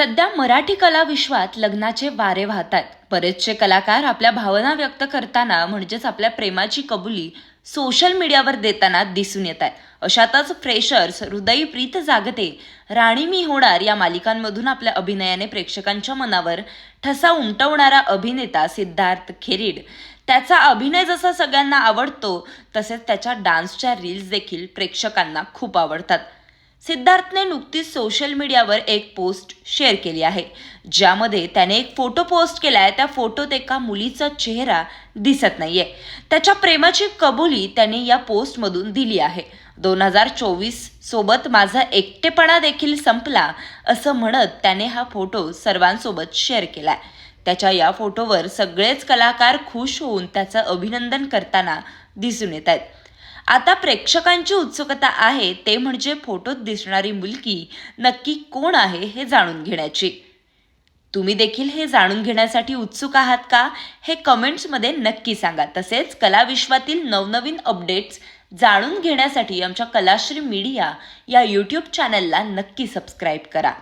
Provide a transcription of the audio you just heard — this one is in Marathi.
सध्या मराठी कला विश्वात लग्नाचे वारे वाहतात. बरेचसे कलाकार आपल्या भावना व्यक्त करताना म्हणजेच आपल्या प्रेमाची कबुली सोशल मीडियावर देताना दिसून येत आहेत अशातच फ्रेशर्स हृदयी प्रीत जागते. राणी मी होणार या मालिकांमधून आपल्या अभिनयाने प्रेक्षकांच्या मनावर ठसा उमटवणारा अभिनेता सिद्धार्थ खेरीड. त्याचा अभिनय जसा सगळ्यांना आवडतो तसेच त्याच्या डान्सच्या रील्स देखील प्रेक्षकांना खूप आवडतात. सिद्धार्थने नुकतीच सोशल मीडियावर एक पोस्ट शेअर केली आहे. ज्यामध्ये त्याने एक फोटो पोस्ट केला आहे त्या फोटोत एका मुलीचा चेहरा दिसत नाहीये. त्याच्या प्रेमाची कबुली त्याने या पोस्टमधून दिली आहे. दोन हजार चोवीस सोबत माझा एकटेपणा देखील संपला असं म्हणत त्याने हा फोटो सर्वांसोबत शेअर केलाय. त्याच्या या फोटोवर सगळेच कलाकार खुश होऊन त्याचं अभिनंदन करताना दिसून येत आहेत. आता प्रेक्षकांची उत्सुकता आहे ते म्हणजे फोटोत दिसणारी मुलगी नक्की कोण आहे हे जाणून घेण्याची. तुम्ही देखील हे जाणून घेण्यासाठी उत्सुक आहात का? हे कमेंट्समध्ये नक्की सांगा. तसेच कलाविश्वातील नवनवीन अपडेट्स जाणून घेण्यासाठी आमच्या कलाश्री मीडिया या यूट्यूब चॅनलला नक्की सबस्क्राईब करा.